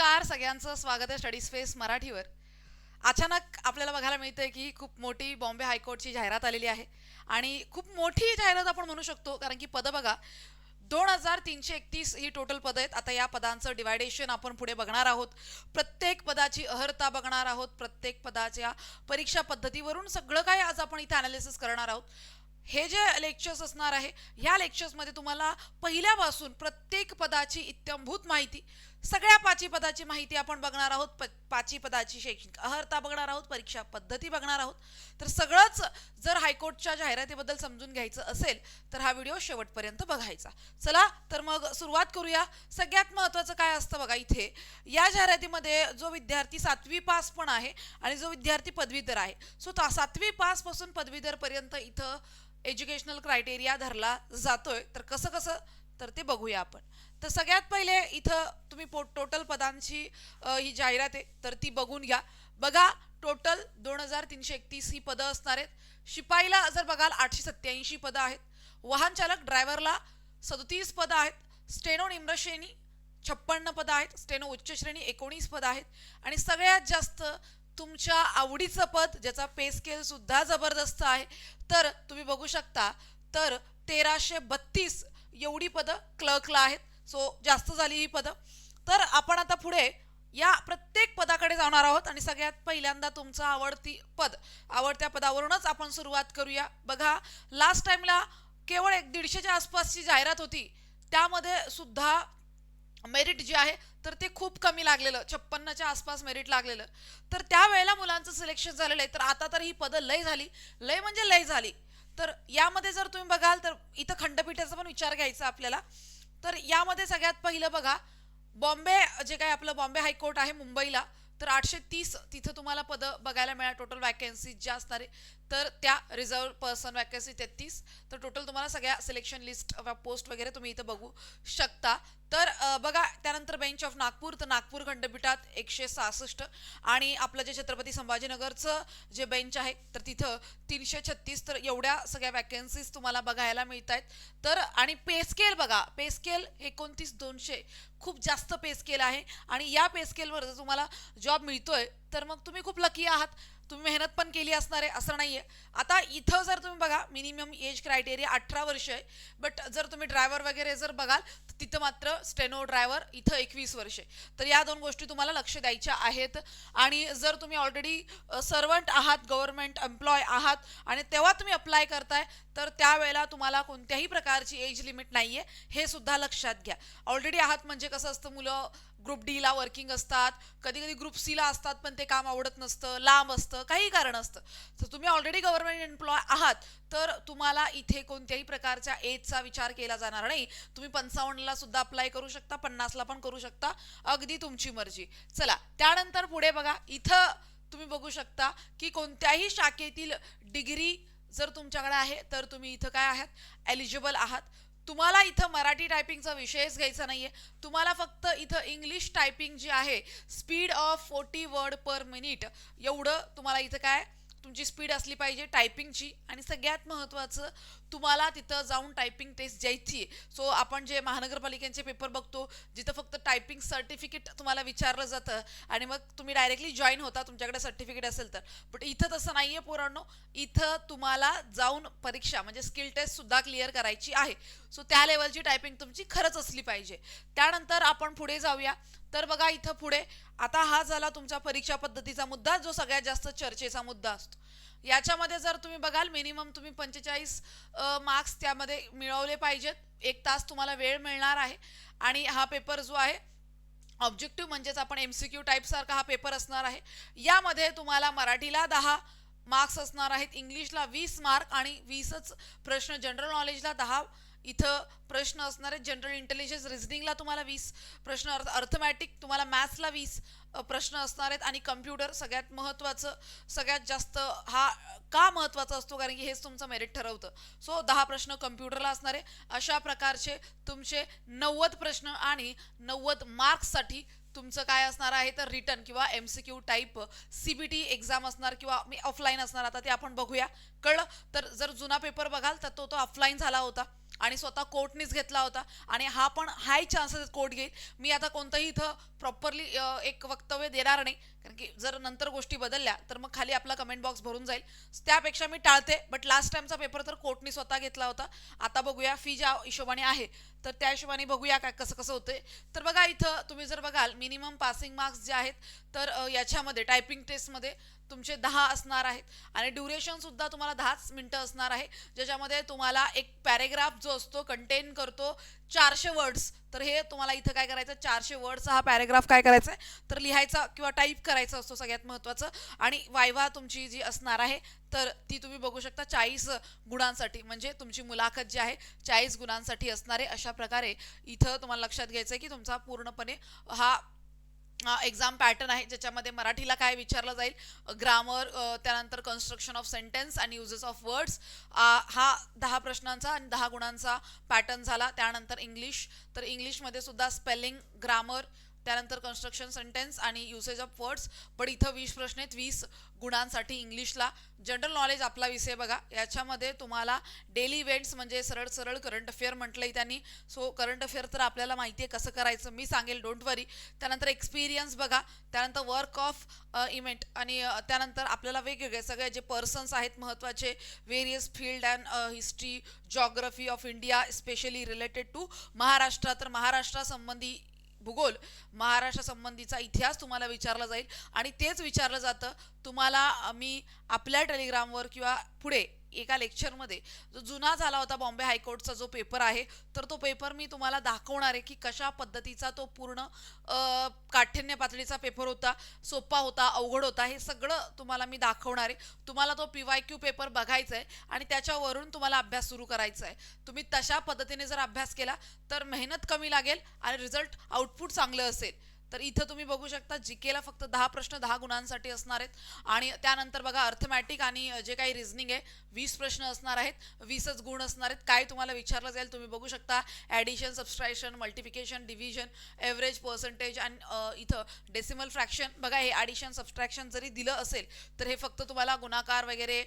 नमस्कार सगळ्यांचं स्वागत आहे स्टडी स्पेस मराठीवर. अचानक आपल्याला बघायला मिळतंय की खूप मोठी बॉम्बे हायकोर्टची जाहिरात आलेली आहे आणि खूप मोठी जाहिरात आपण म्हणू शकतो कारण की पदं बघा दोन हजार तीनशे एकतीस ही टोटल पदं आहेत. आता या पदांचं डिवायडेशन आपण पुढे बघणार आहोत. प्रत्येक पदाची अहर्ता बघणार आहोत. प्रत्येक पदाच्या परीक्षा पद्धतीवरून सगळं काय आज आपण इथे अनालिसिस करणार आहोत. हे जे लेक्चर्स असणार आहे ह्या लेक्चर्समध्ये तुम्हाला पहिल्यापासून प्रत्येक पदाची इत्यंभूत माहिती सगळ्या पाची पदाची माहिती आपण बघणार आहोत. प पाची पदाची शैक्षणिक अहर्ता बघणार आहोत परीक्षा पद्धती बघणार आहोत. तर सगळंच जर हायकोर्टच्या जाहिरातीबद्दल समजून घ्यायचं असेल तर हा व्हिडिओ शेवटपर्यंत बघायचा. चला तर मग सुरुवात करूया. सगळ्यात महत्त्वाचं काय असतं बघा इथे या जाहिरातीमध्ये जो विद्यार्थी सातवी पास पण आहे आणि जो विद्यार्थी पदवीधर आहे. सो ता सातवी पासपासून पदवीधरपर्यंत इथं एज्युकेशनल क्रायटेरिया धरला जातोय. तर कसं कसं तर ते बघूया आपण. तर सगळ्यात पहिले इथं तुम्ही पो टोटल पदांची ही जाहिरात आहे तर ती बघून घ्या. बघा टोटल दोन हजार तीनशे एकतीस ही पदं असणार आहेत. शिपाईला जर बघाल आठशे सत्याऐंशी पदं आहेत. वाहन चालक ड्रायव्हरला सदतीस पदं आहेत. स्टेनो निम्रश्रेणी छप्पन्न पदं आहेत. स्टेनो उच्च श्रेणी एकोणीस पदं आहेत. आणि सगळ्यात जास्त तुमच्या आवडीचं पद ज्याचा पे स्केलसुद्धा जबरदस्त आहे तर तुम्ही बघू शकता. तर तेराशे बत्तीस एवढी पदं क्लर्कला आहेत. सो जास्त झाली ही पदं. तर आपण आता पुढे या प्रत्येक पदाकडे जाणार आहोत आणि सगळ्यात पहिल्यांदा तुमचं आवडती पद आवडत्या पदावरूनच आपण सुरुवात करूया. बघा लास्ट टाइमला केवळ एक दीडशेच्या आसपासची जाहिरात होती. त्यामध्ये सुद्धा मेरिट जे आहे तर ते खूप कमी लागलेलं. छप्पन्नच्या आसपास मेरिट लागलेलं. तर त्यावेळेला मुलांचं सिलेक्शन झालेलं आहे. तर आता तर ही पदं लय झाली. लय म्हणजे लय झाली. तर यामध्ये जर तुम्ही बघाल तर इथं खंडपीठाचा पण विचार घ्यायचा आपल्याला. तर यामध्ये सगळ्यात पहिलं बघा बॉम्बे जे काय आपलं बॉम्बे हायकोर्ट आहे मुंबईला तर आठशे तीस तिथं तुम्हाला पदं बघायला मिळाल टोटल वॅकन्सी ज्या असणारे. तर त्या रिझर्व पर्सन वॅकन्सी तेहतीस. तर टोटल तुम्हाला सगळ्या सिलेक्शन लिस्ट पोस्ट वगैरे तुम्ही इथं बघू शकता. तर बघा त्यानंतर बेंच ऑफ नागपूर तर नागपूर खंडपीठात एकशे सहासष्ट आणि आपलं जे छत्रपती संभाजीनगरचं जे बेंच आहे तर तिथं तीनशे छत्तीस. तर एवढ्या सगळ्या वॅकन्सीज तुम्हाला बघायला मिळत आहेत तर आणि पेस्केल बघा पेस्केल एकोणतीस दोनशे. खूप जास्त पेस्केल आहे. आणि या पेस्केलवर जर तुम्हाला जॉब मिळतोय तर मग तुम्ही खूप लकी आहात. तुम्ही मेहनत पण केली असणार आहे असं नाही आहे आता इथं जर तुम्ही बघा मिनिमम एज क्रायटेरिया अठरा वर्ष आहे. बट जर तुम्ही ड्रायव्हर वगैरे जर बघाल तर तिथं मात्र स्टेनो ड्रायव्हर इथं एकवीस वर्ष आहे. तर या दोन गोष्टी तुम्हाला लक्ष द्यायच्या आहेत. आणि जर तुम्ही ऑलरेडी सर्वंट आहात गव्हर्नमेंट एम्प्लॉय आहात आणि तेव्हा तुम्ही अप्लाय करताय तर त्यावेळेला तुम्हाला कोणत्याही प्रकारची एज लिमिट नाही आहे हे सुद्धा लक्षात घ्या. ऑलरेडी आहात म्हणजे कसं असतं मुलं ग्रुप डीला वर्किंग असतात कधी कधी ग्रुप सीला असतात पण ते काम आवडत नसतं लांब असतं काही कारण असतं. तर तुम्ही ऑलरेडी गव्हर्नमेंट एम्प्लॉय आहात तर तुम्हाला इथे कोणत्याही प्रकारच्या एजचा विचार केला जाणार नाही. तुम्ही पंचावन्नला सुद्धा अप्लाय करू शकता पन्नासला पण करू शकता अगदी तुमची मर्जी. चला त्यानंतर पुढे बघा इथं तुम्ही बघू शकता की कोणत्याही शाखेतील डिग्री जर तुमच्याकडे आहे तर तुम्ही इथं काय आहात? एलिजिबल आहात. तुम्हाला इथं मराठी टायपिंगचा विषयच घ्यायचा नाही आहे तुम्हाला फक्त इथं इंग्लिश टायपिंग जी आहे speed of forty word per minute एवढं तुम्हाला इथं काय तुमची स्पीड असली पाहिजे टायपिंगची आणि सगळ्यात महत्त्वाचं तुम्हाला तिथं जाऊन टायपिंग टेस्ट द्यायची आहे. सो आपण जे महानगरपालिकेचे पेपर बघतो जिथं फक्त टायपिंग सर्टिफिकेट तुम्हाला विचारलं जातं आणि मग तुम्ही डायरेक्टली जॉईन होता तुमच्याकडे सर्टिफिकेट असेल तर. बट इथं तसं नाही आहे पोरांनो. इथं तुम्हाला जाऊन परीक्षा म्हणजे स्किल टेस्टसुद्धा क्लिअर करायची आहे. सो त्या लेवलची टायपिंग तुमची खरंच असली पाहिजे. त्यानंतर आपण पुढे जाऊया. तर बघा इथं पुढे आता हा झाला तुमचा परीक्षा पद्धतीचा मुद्दा जो सगळ्यात जास्त चर्चेचा मुद्दा असतो. याच्यामध्ये जर तुम्ही बघाल मिनिमम तुम्ही पंचेचाळीस मार्क्स त्यामध्ये मिळवले पाहिजेत. एक तास तुम्हाला वेळ मिळणार आहे. आणि हा पेपर जो आहे ऑब्जेक्टिव्ह म्हणजेच आपण एम सी क्यू टाईपसारखा हा पेपर असणार आहे. यामध्ये तुम्हाला मराठीला दहा मार्क्स असणार आहेत इंग्लिशला वीस मार्क आणि वीसच प्रश्न जनरल नॉलेजला दहा इथं प्रश्न असणार आहेत. जनरल इंटेलिजन्स रिझनिंगला तुम्हाला वीस प्रश्न अर्थ अर्थमॅटिक तुम्हाला मॅथ्सला वीस प्रश्न असणार आहेत. आणि कम्प्युटर सगळ्यात महत्त्वाचं सगळ्यात जास्त हा का महत्त्वाचा असतो? कारण की हेच तुमचं मेरिट ठरवतं. सो दहा प्रश्न कम्प्युटरला असणार आहे. अशा प्रकारचे तुमचे नव्वद प्रश्न आणि नव्वद मार्क्ससाठी तुमचं काय असणार आहे? तर रिटर्न किंवा M C Q type C B T exam असणार किंवा मी ऑफलाईन असणार. आता ते आपण बघूया. कळलं? तर जर जुना पेपर बघाल तर तो तो ऑफलाईन झाला होता. आणि स्वतः कोर्टनीच घेतला होता. आणि हा पण हाय चान्सेस कोर्ट घेईल. मी आता कोणतंही इथं प्रॉपरली एक वक्तव्य देणार नाही. कारण की जर नंतर गोष्टी बदलल्या तर मग खाली आपला कमेंट बॉक्स भरून जाईल. त्यापेक्षा मी टाळते. बट लास्ट टाइमचा पेपर तर कोर्टनी स्वतः घेतला होता. आता बघूया फी ज्या हिशोबाने आहे तर त्या हिशोबाने बघूया काय कसं कसं होतंय. तर बघा इथं तुम्ही जर बघाल मिनिमम पासिंग मार्क्स जे आहेत तर याच्यामध्ये टायपिंग टेस्टमध्ये तुमचे दहा असणार आहेत. आणि ड्युरेशन सुद्धा तुम्हाला दहाच मिनटं असणार आहे. ज्याच्यामध्ये तुम्हाला एक पॅरेग्राफ जो असतो कंटेन करतो चारशे वर्ड्स तर हे तुम्हाला इथं काय करायचं? चारशे वर्ड्स हा पॅरेग्राफ काय करायचा आहे तर लिहायचा किंवा टाईप करायचा असतो सगळ्यात महत्त्वाचं आणि वायवा तुमची जी असणार आहे तर ती तुम्ही बघू शकता चाळीस गुणांसाठी. म्हणजे तुमची मुलाखत जी आहे चाळीस गुणांसाठी असणारे अशा प्रकारे इथं तुम्हाला लक्षात घ्यायचं आहे की तुमचा पूर्णपणे हा एक्झाम पॅटर्न आहे ज्याच्यामध्ये मराठीला काय विचारलं जाईल ग्रामर त्यानंतर कन्स्ट्रक्शन ऑफ सेंटेन्स आणि युजेस ऑफ वर्ड्स हा दहा प्रश्नांचा आणि दहा गुणांचा पॅटर्न झाला. त्यानंतर इंग्लिश तर इंग्लिशमध्ये सुद्धा स्पेलिंग ग्रामर त्यानंतर कन्स्ट्रक्शन सेंटेन्स आणि युसेज ऑफ वर्ड्स पण इथं वीस प्रश्न आहेत. वीस गुणांसाठी इंग्लिशला. जनरल नॉलेज आपला विषय बघा. याच्यामध्ये तुम्हाला डेली इव्हेंट्स म्हणजे सरळ सरळ करंट अफेअर म्हटलंय त्यांनी. सो करंट अफेअर तर आपल्याला माहिती आहे कसं करायचं. मी सांगेल डोंट वरी त्यानंतर एक्सपिरियन्स बघा. त्यानंतर वर्क ऑफ इव्हेंट आणि uh, त्यानंतर आपल्याला वेगवेगळे सगळे जे पर्सन्स आहेत महत्त्वाचे various field and history geography of India specially related to Maharashtra तर महाराष्ट्रासंबंधी भूगोल महाराष्ट्र संबंधीचा इतिहास तुम्हाला विचारला जाईल. आणि तेच विचारलं जातं तुम्हाला मी आपल्या टेलिग्रामवर किंवा पुढे एका लेक्चरमध्ये जो जुना झाला होता बॉम्बे हायकोर्टचा जो पेपर आहे तर तो पेपर मी तुम्हाला दाखवणार आहे की कशा पद्धतीचा तो पूर्ण काठिण्य पातळीचा पेपर होता सोपा होता अवघड होता हे सगळं तुम्हाला मी दाखवणार आहे. तुम्हाला तो पी वाय क्यू पेपर बघायचा आहे आणि त्याच्यावरून तुम्हाला अभ्यास सुरू करायचा आहे. तुम्ही तशा पद्धतीने जर अभ्यास केला तर मेहनत कमी लागेल आणि रिझल्ट आउटपुट चांगलं असेल. तर इथं तुम्ही बघू शकता जीकेला फक्त दहा प्रश्न दहा गुणांसाठी असणार आहेत. आणि त्यानंतर बघा अर्थमॅटिक आणि जे काही रिझनिंग आहे वीस प्रश्न असणार आहेत. वीसच गुण असणार आहेत. काय तुम्हाला विचारलं जाईल तुम्ही बघू शकता. Addition subtraction multiplication division average percentage आणि इथं डेसिमल फ्रॅक्शन बघा हे ॲडिशन सबस्ट्रॅक्शन जरी दिलं असेल तर हे फक्त तुम्हाला गुणाकार वगैरे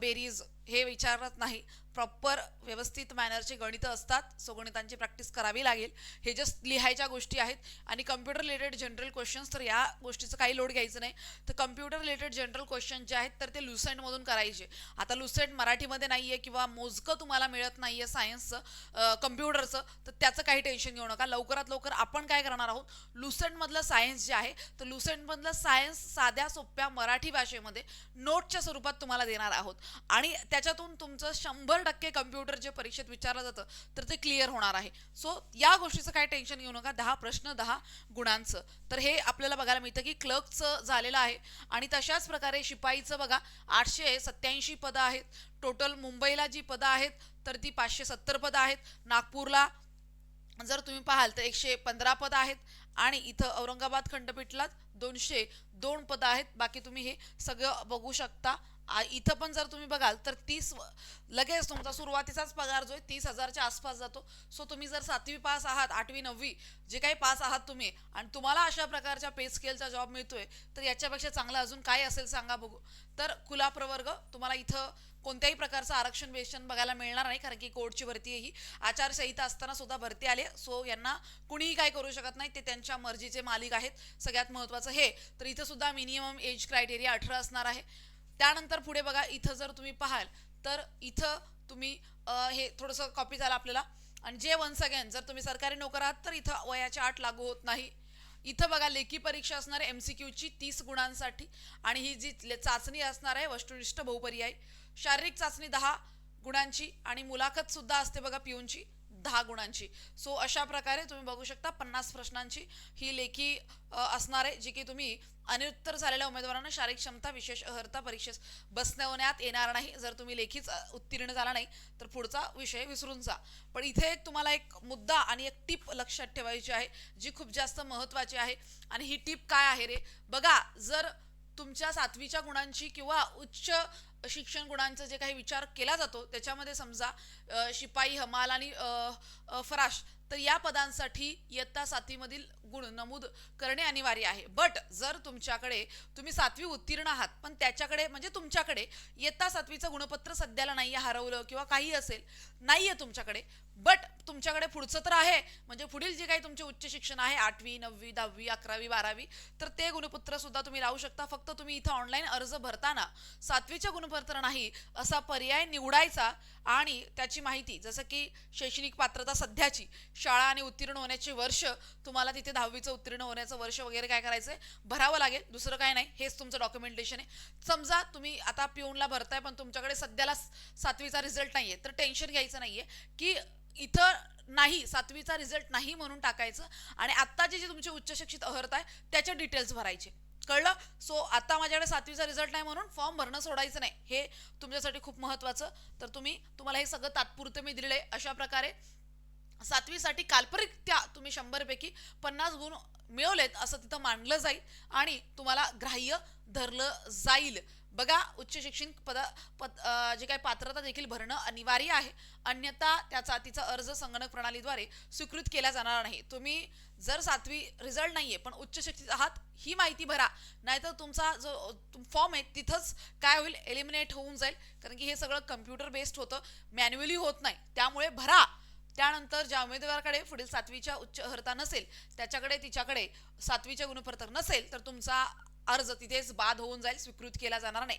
बेरीज हे विचारत नाही. प्रॉपर व्यवस्थित मॅनरची गणितं असतात. सो गणितांची प्रॅक्टिस करावी लागेल. हे जस्ट लिहायच्या गोष्टी आहेत. आणि कम्प्युटर रिलेटेड जनरल क्वेश्चन्स तर या गोष्टीचं काही लोड घ्यायचं नाही. तर कम्प्युटर रिलेटेड जनरल क्वेश्चन जे आहेत तर ते लुसेंटमधून करायचे. आता लुसेंट मराठीमध्ये नाही आहे किंवा मोजकं तुम्हाला मिळत नाही आहे सायन्सचं कम्प्युटरचं तर त्याचं काही टेन्शन घेऊ नका. लवकरात लवकर आपण काय करणार आहोत? लुसेंटमधलं सायन्स जे आहे तर लुसेंटमधलं सायन्स साध्या सोप्या मराठी भाषेमध्ये नोटच्या स्वरूपात तुम्हाला देणार आहोत. आणि त्याच्यातून तुमचं शंभर टक्के कम्प्युटर जे परीक्षेत विचारलं जातं तर ते क्लिअर होणार आहे. सो या गोष्टीचं काय टेन्शन घेऊ नका. दहा प्रश्न दहा गुणांचं. तर हे आपल्याला बघायला मिळतं की क्लर्कचं झालेलं आहे. आणि तशाच प्रकारे शिपाईचं बघा आठशे सत्याऐंशी पदं आहेत. टोटल मुंबईला जी पदं आहेत तर ती पाचशे सत्तर पदं आहेत. नागपूरला जर तुम्ही पाहाल तर एकशे पंधरा पदं आहेत. आणि इथं औरंगाबाद खंडपीठला दोनशे दोन पदं आहेत. बाकी तुम्ही हे सगळं बघू शकता. इथं पण जर तुम्ही बघाल तर तीस लगेच तुमचा सुरुवातीचाच पगार जो आहे तीस हजारच्या आसपास जातो. सो तुम्ही जर सातवी पास आहात आठवी नववी जे काही पास आहात तुम्ही आणि तुम्हाला अशा प्रकारच्या पे स्केलचा जॉब मिळतोय तर याच्यापेक्षा चांगलं अजून काय असेल सांगा बघू. तर कुला प्रवर्ग तुम्हाला इथं कोणत्याही प्रकारचं आरक्षण वेशन बघायला मिळणार नाही कारण की कोर्टची भरती आहे ही. आचारसंहिता असताना सुद्धा भरती आली सो यांना कुणीही काय करू शकत नाही ते त्यांच्या मर्जीचे मालिक आहेत. सगळ्यात महत्त्वाचं हे. तर इथं सुद्धा मिनिमम एज क्रायटेरिया अठरा असणार आहे. त्यानंतर पुढे बघा इथं जर तुम्ही पाहाल तर इथं तुम्ही हे थोडंसं कॉपी झालं आपल्याला. आणि जे वन्स अगेन जर तुम्ही सरकारी नोकर आहात तर इथं वयाच्या आठ लागू होत नाही. इथं बघा लेखी परीक्षा असणार आहे एम सी क्यूची तीस गुणांसाठी आणि ही जी चाचणी असणार आहे वस्तुनिष्ठ बहुपर्यायी. शारीरिक चाचणी दहा गुणांची आणि मुलाखत सुद्धा असते बघा पिऊनची दहा गुणांची. सो अशा प्रकारे तुम्ही बघू शकता पन्नास प्रश्नांची ही लेखी असणार आहे जी की तुम्ही अनिरुत्तर झालेल्या उमेदवारांना शारीरिक क्षमता विशेष अर्हता परीक्षेस बसवण्यात येणार नाही. जर तुम्ही लेखीच उत्तीर्ण झाला नाही तर पुढचा विषय विसरून जा. पण इथे एक तुम्हाला एक मुद्दा आणि एक टीप लक्षात ठेवायची आहे जी खूप जास्त महत्त्वाची आहे. आणि ही टीप काय आहे रे? बघा जर तुमच्या सातवीच्या गुणांची किंवा उच्च शिक्षण गुणांचा जे काही विचार केला जातो त्याच्यामध्ये समजा शिपाई हमाल आणि फराश तर या पदांसाठी इयत्ता सातवीमधील गुण नमूद करणे अनिवार्य आहे. बट जर तुमच्याकडे तुम्ही सातवी उत्तीर्ण आहात पण त्याच्याकडे म्हणजे तुमच्याकडे इयत्ता सातवीचं गुणपत्र सध्याला नाही आहे हरवलं किंवा काही असेल नाही आहे तुमच्याकडे. बट तुमच्याकडे पुढचं तर आहे म्हणजे पुढील जे काही तुमचे उच्च शिक्षण आहे आठवी नववी दहावी अकरावी बारावी तर ते गुणपत्र सुद्धा तुम्ही लावू शकता. फक्त तुम्ही इथं ऑनलाईन अर्ज भरताना सातवीचे गुणपत्र नाही असा पर्याय निवडायचा आणि त्याची माहिती जसं की शैक्षणिक पात्रता सध्याची शाळा आणि उत्तीर्ण होण्याचे वर्ष तुम्हाला तिथे दहावीचं उत्तीर्ण होण्याचं वर्ष वगैरे काय करायचं आहे भरावं लागेल. दुसरं काय नाही हेच तुमचं डॉक्युमेंटेशन आहे. समजा तुम्ही आता पिऊनला भरताय पण तुमच्याकडे सध्याला सातवीचा रिझल्ट नाही आहे तर टेन्शन घ्यायचं नाही आहे की इथं नाही सातवीचा रिझल्ट नाही म्हणून टाकायचं आणि आत्ताचे जे तुमचे उच्च शिक्षित अहर्त आहे त्याचे डिटेल्स भरायचे. कळलं? सो आता माझ्याकडे सातवीचा रिझल्ट नाही म्हणून फॉर्म भरणं सोडायचं नाही. हे तुमच्यासाठी खूप महत्त्वाचं तर तुम्ही तुम्हाला हे सगळं तात्पुरतं मी दिलेलं आहे अशा प्रकारे. सातवीसाठी काल्पनिकत्या तुम्ही शंभरपैकी पन्नास गुण मिळवलेत असं तिथं मानलं जाईल आणि तुम्हाला ग्राह्य धरलं जाईल. बघा उच्च शिक्षण पद पद जे काही पात्रता देखील भरणं अनिवार्य आहे. अन्यथा त्याचा तिचा अर्ज संगणक प्रणालीद्वारे स्वीकृत केला जाणार नाही. तुम्ही जर सातवी रिझल्ट नाहीये पण उच्च शिक्षित आहात ही माहिती भरा. नाहीतर तुमचा जो फॉर्म आहे तिथंच काय होईल एलिमिनेट होऊन जाईल. कारण की हे सगळं कम्प्युटर बेस्ड होतं मॅन्युअली होत नाही. त्यामुळे भरा. त्यानंतर ज्या उमेदवाराकडे पुढील सातवीच्या उच्च अर्हता नसेल त्याच्याकडे तिच्याकडे सातवीच्या गुणपत्रक नसेल तर तुमचा अर्ज तिथेच बाद होऊन जाईल स्वीकृत केला जाणार नाही.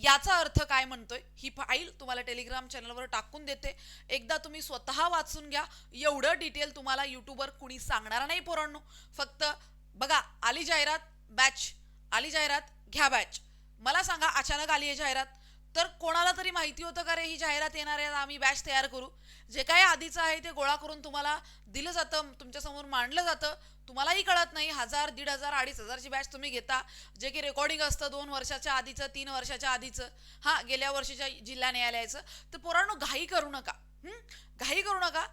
याचा अर्थ काय म्हणतोय? ही फाईल तुम्हाला टेलिग्राम चॅनलवर टाकून देते. एकदा तुम्ही स्वतः वाचून घ्या. एवढं डिटेल तुम्हाला युट्यूबवर कुणी सांगणार नाही पोरांनो. फक्त बघा आली जाहिरात बॅच आली जाहिरात घ्या बॅच मला सांगा अचानक आली आहे जाहिरात? तर कोणाला तरी माहिती होतं का रे ही जाहिरात येणार आहे आम्ही बॅच तयार करू? जे काही आधीचं आहे ते गोळा करून तुम्हाला दिलं जातं तुमच्यासमोर मांडलं जातं. तुम्हालाही कळत नाही हजार दीड हजार अडीच हजारची बॅच तुम्ही घेता जे की रेकॉर्डिंग असतं दोन वर्षाच्या आधीचं तीन वर्षाच्या आधीचं. हा गेल्या वर्षीच्या जिल्हा न्यायालयाचं. तर पोरांनो घाई करू नका. घाई करू नका.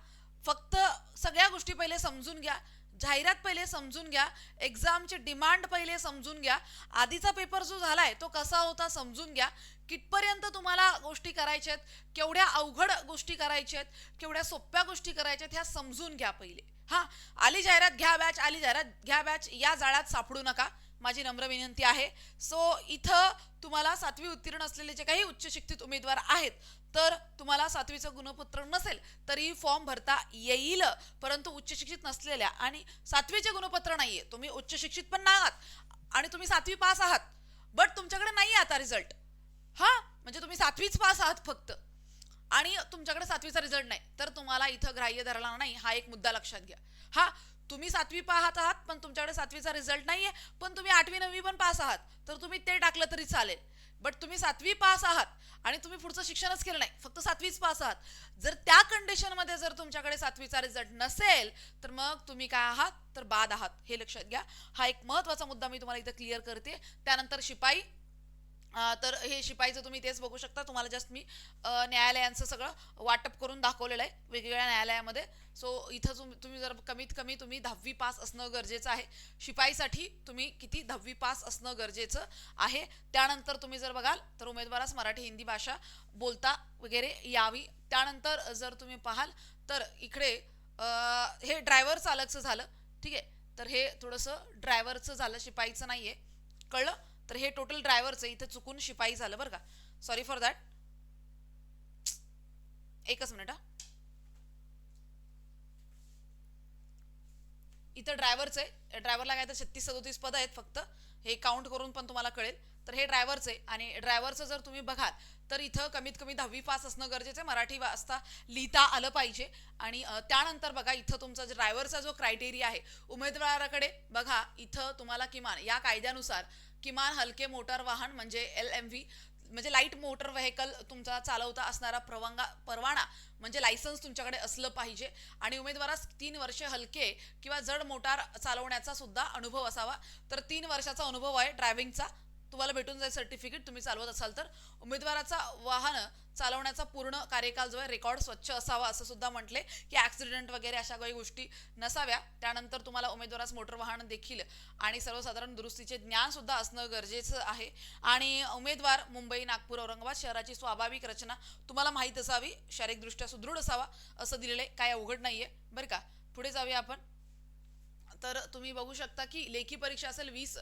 फक्त सगळ्या गोष्टी पहिले समजून घ्या. जाहिरात पहिले समजून घ्या. एक्झामचे डिमांड पहिले समजून घ्या. आधीचा पेपर जो झालाय तो कसा होता समजून घ्या. कितपर्यंत तुम्हाला गोष्टी करायच्या आहेत केवढ्या अवघड गोष्टी करायच्या आहेत केवढ्या सोप्या गोष्टी करायच्या आहेत ह्या समजून घ्या पहिले. हा आली जाहिरात घ्या बॅच आली जाहिरात घ्या बॅच या जाळ्यात सापडू नका. माझी नम्र विनंती आहे. सो इथं तुम्हाला सातवी उत्तीर्ण असलेले जे काही उच्च शिक्षित उमेदवार आहेत तर तुम्हाला सातवीचं गुणपत्र नसेल तरी फॉर्म भरता येईल. परंतु उच्च शिक्षित नसलेल्या आणि सातवीचे गुणपत्र नाही आहे तुम्ही उच्च शिक्षित पण नाही आहात आणि तुम्ही सातवी पास आहात. बट तुमच्याकडे नाही आता रिझल्ट हां? म्हणजे तुम्ही सातवीच पास आहात फक्त. आणि तुमच्याकडे सातवीचा रिझल्ट नाही तर तुम्हाला इथं ग्राह्य धरला नाही हा एक मुद्दा लक्षात घ्या. हा तुम्ही सातवी पाहत आहात पण तुमच्याकडे सातवीचा रिझल्ट आहे पण तुम्ही आठवी नववी पण पास आहात तर तुम्ही ते टाकलं तरी चालेल. बट तुम्ही सातवी पास आहात आणि तुम्ही पुढचं शिक्षणच केलं नाही फक्त सातवीच पास आहात. जर त्या कंडिशनमध्ये जर तुमच्याकडे सातवीचा रिझल्ट नसेल तर मग तुम्ही काय आहात? तर बाद आहात हे लक्षात घ्या. हा एक महत्त्वाचा मुद्दा मी तुम्हाला इथं क्लिअर करते. त्यानंतर शिपाई तर हे शिपाईचं तुम्ही तेच बघू शकता. तुम्हाला जस्ट मी न्यायालयांचं सगळं वाटप करून दाखवलेलं आहे. वेगवेगळ्या न्यायालयामध्ये. सो इथं तुम- तुम्ही जर कमीत कमी तुम्ही दहावी पास असणं गरजेचं आहे. शिपाईसाठी तुम्ही किती दहावी पास असणं गरजेचं आहे. त्यानंतर तुम्ही जर बघाल तर उमेदवारास मराठी हिंदी भाषा बोलता वगैरे यावी. त्यानंतर जर तुम्ही पाहाल तर इकडे हे ड्रायव्हर चालकचं झालं. ठीक आहे. तर हे थोडंसं ड्रायव्हरचं झालं शिपाईचं नाही आहे कळलं? तर हे टोटल ड्रायव्हरचं इथे चुकून शिपाई झालं बरं का. सॉरी फॉर दॅट एकच मिनिट हा. इथं ड्रायव्हरचं आहे. ड्रायव्हरला काय तर छत्तीस सदोतीस पद आहेत फक्त. हे काउंट करून पण तुम्हाला कळेल. तर हे ड्रायव्हरचं आहे आणि ड्रायव्हरचं जर तुम्ही बघाल तर इथं कमीत कमी दहावी पास असणं गरजेचं आहे. मराठी वाचता लिहिता आलं पाहिजे. आणि त्यानंतर बघा इथं तुमचा जो ड्रायव्हरचा जो क्रायटेरिया आहे उमेदवाराकडे बघा इथं तुम्हाला किमान या कायद्यानुसार किमान हलके मोटार वाहन म्हणजे एल एम व्ही म्हणजे लाइट मोटर व्हेकल तुमचा चालवता असणारा परवानगा परवाना म्हणजे लायसन्स तुमच्याकडे असलं पाहिजे. आणि उमेदवारास तीन वर्षे हलके किंवा जड मोटार चालवण्याचा सुद्धा अनुभव असावा. तर तीन वर्षाचा अनुभव आहे ड्रायव्हिंगचा तुम्हाला भेटून जाईल सर्टिफिकेट तुम्ही चालवत असाल तर उमेदवाराचा वाहन चालवण्याचा पूर्ण कार्यकाल जो आहे रेकॉर्ड स्वच्छ असावा असं सुद्धा म्हटले. की ऍक्सिडेंट वगैरे अशा काही गोष्टी नसाव्या. त्यानंतर तुम्हाला उमेदवारास मोटर वाहन देखील आणि सर्वसाधारण दुरुस्तीचे ज्ञान सुद्धा असणं गरजेचं आहे. आणि उमेदवार मुंबई नागपूर औरंगाबाद शहराची स्वाभाविक रचना तुम्हाला माहीत असावी. शारीरिकदृष्ट्या सुदृढ असावा असं दिलेलं आहे. काय अवघड नाहीये. बरं का? पुढे जाऊया आपण. तर तुम्ही बघू शकता की लेखी परीक्षा असेल वीस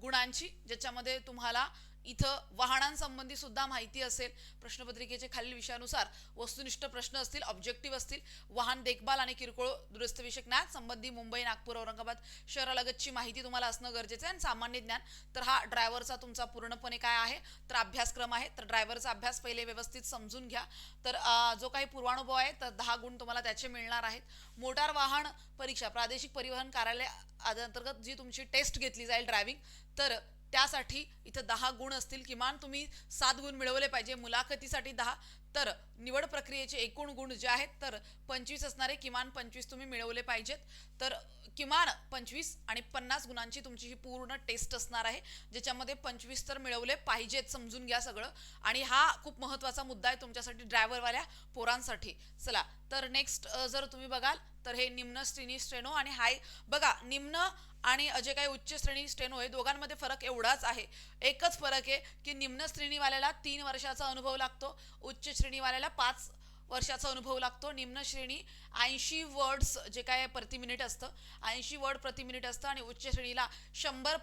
गुणांची ज्याच्यामध्ये तुम्हाला इथं वाहनांसंबंधी सुद्धा माहिती असेल. प्रश्नपत्रिकेचे खालील विषयानुसार वस्तुनिष्ठ प्रश्न असतील ऑब्जेक्टिव्ह असतील वाहन देखभाल आणि किरकोळ दुरुस्तविषयक ज्ञान संबंधी मुंबई नागपूर औरंगाबाद शहरालगतची माहिती तुम्हाला असणं गरजेचं आहे. आणि सामान्य ज्ञान तर हा ड्रायव्हरचा तुमचा पूर्णपणे काय आहे? तर अभ्यासक्रम आहे. तर ड्रायव्हरचा अभ्यास पहिले व्यवस्थित समजून घ्या. तर जो काही पूर्वानुभव आहे तर दहा गुण तुम्हाला त्याचे मिळणार आहेत. मोटार वाहन परीक्षा प्रादेशिक परिवहन कार्यालय अंतर्गत जी तुमची टेस्ट घेतली जाईल ड्रायव्हिंग तर त्यासाठी इथं दहा गुण असतील किमान तुम्ही सात गुण मिळवले पाहिजे मुलाखतीसाठी दहा. तर निवड प्रक्रियेचे एकूण गुण जे आहेत तर पंचवीस असणारे किमान पंचवीस तुम्ही मिळवले पाहिजेत. तर किमान पंचवीस आणि पन्नास गुणांची तुमची ही पूर्ण टेस्ट असणार आहे ज्याच्यामध्ये पंचवीस तर मिळवले पाहिजेत समजून घ्या सगळं. आणि हा खूप महत्त्वाचा मुद्दा आहे तुमच्यासाठी ड्रायव्हरवाल्या पोरांसाठी. चला तर नेक्स्ट जर तुम्ही बघाल तर हे निम्न श्रेणी स्ट्रेनो आणि हाय. बघा निम्न आणि जे काही उच्च श्रेणी स्टेनो आहे दोघांमध्ये फरक एवढाच आहे. एकच फरक आहे की निम्न श्रेणीवाल्याला तीन वर्षाचा अनुभव लागतो उच्च श्रेणीवाल्याला पाच वर्षाचा अनुभव लागतो. निम्न श्रेणी ऐंशी वर्ड्स जे काय प्रति मिनिट असतं. ऐंशी वर्ड प्रति मिनिट असतं आणि उच्च श्रेणीला शंभर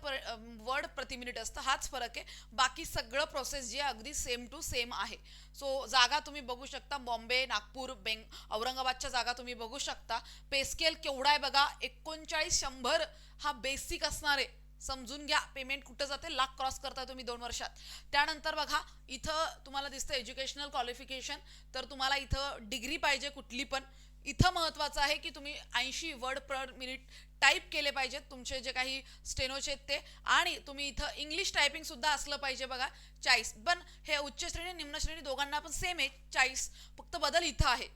वर्ड प्रति मिनिट असतं. हाच फरक आहे. बाकी सगळं प्रोसेस जे अगदी सेम टू सेम आहे. सो जागा तुम्ही बघू शकता. बॉम्बे नागपूर बेंग औरंगाबादच्या जागा तुम्ही बघू शकता. पेस्केल केवढा आहे बघा? एकोणचाळीस शंभर हा बेसिक असणार आहे. समजून घ्या पेमेंट कुठं जाते लाख क्रॉस करताय तुम्ही दोन वर्षात. त्यानंतर बघा इथं तुम्हाला दिसतं एज्युकेशनल क्वालिफिकेशन तर तुम्हाला इथं डिग्री पाहिजे कुठली पण. इथं महत्वाचं आहे की तुम्ही ऐंशी वर्ड पर मिनिट टाईप केले पाहिजेत तुमचे जे काही स्टेनोचे आहेत ते. आणि तुम्ही इथं इंग्लिश टायपिंग सुद्धा असलं पाहिजे बघा चाळीस. पण हे उच्च श्रेणी निम्न श्रेणी दोघांना पण सेम आहे चाळीस. फक्त बदल इथं आहे.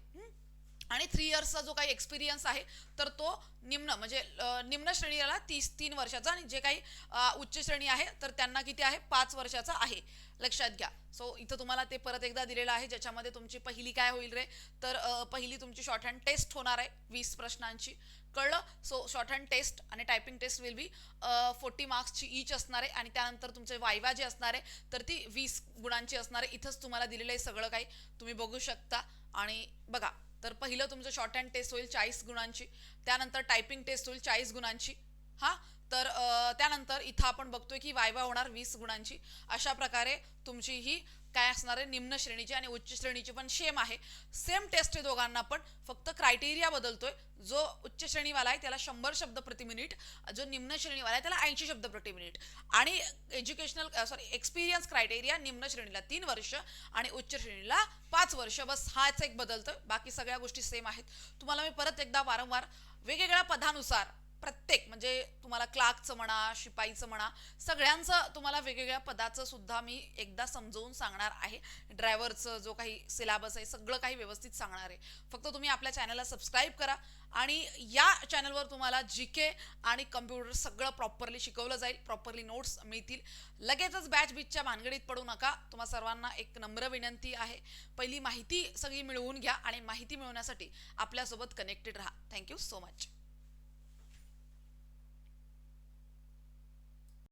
आणि थ्री इयर्सचा जो काही एक्सपिरियन्स आहे तर तो निम्न म्हणजे निम्न निम्न श्रेणीला तीस तीन वर्षाचा आणि जे काही उच्च श्रेणी आहे तर त्यांना किती आहे? पाच वर्षाचा आहे. लक्षात घ्या. सो इथं तुम्हाला ते परत एकदा दिलेलं आहे ज्याच्यामध्ये तुमची पहिली काय होईल रे? तर पहिली तुमची शॉर्ट हँड टेस्ट होणार आहे वीस प्रश्नांची. कळलं? सो शॉर्ट हँड टेस्ट आणि typing test will be forty मार्क्सची each असणार आहे आणि त्यानंतर तुमचे वायवा जे असणार आहे तर ती वीस गुणांची असणार आहे. इथंच तुम्हाला दिलेलं आहे सगळं काही. तुम्ही बघू शकता. आणि बघा तर पहिलं तुमचं शॉर्ट हँड टेस्ट होईल चाळीस गुणांची त्यानंतर टायपिंग टेस्ट होईल चाळीस गुणांची हा? तर त्यानंतर इथं आपण बघतोय की वायवा होणार वीस गुणांची. अशा प्रकारे तुमची ही काय असणार आहे? निम्न श्रेणीची आणि उच्च श्रेणीची पण सेम आहे. सेम टेस्ट आहे दोघांना पण. फक्त क्रायटेरिया बदलतोय. जो उच्च श्रेणीवाला आहे त्याला शंभर शब्द प्रति मिनिट जो निम्न श्रेणीवाला आहे त्याला ऐंशी शब्द प्रति मिनिट आणि एज्युकेशनल सॉरी एक्सपिरियन्स क्रायटेरिया निम्न श्रेणीला तीन वर्ष आणि उच्च श्रेणीला पाच वर्ष. बस हाच एक बदलतोय. बाकी सगळ्या गोष्टी सेम आहेत. तुम्हाला मी परत एकदा वारंवार वेगवेगळ्या पदानुसार प्रत्येक म्हणजे तुम्हाला क्लार्कचं म्हणा शिपाईचं म्हणा सगळ्यांचं तुम्हाला वेगवेगळ्या पदाचं सुद्धा मी एकदा समजवून सांगणार आहे. ड्रायव्हरचं जो काही सिलेबस आहे सगळं काही व्यवस्थित सांगणार आहे. फक्त तुम्ही आपल्या चॅनलला सबस्क्राईब करा आणि या चॅनलवर तुम्हाला जी के आणि कम्प्युटर सगळं प्रॉपरली शिकवलं जाईल प्रॉपरली नोट्स मिळतील. लगेचच बॅच बीचच्या भानगडीत पडू नका. तुम्हा सर्वांना एक नम्र विनंती आहे. पहिली माहिती सगळी मिळवून घ्या आणि माहिती मिळवण्यासाठी आपल्यासोबत कनेक्टेड राहा. Thank you so much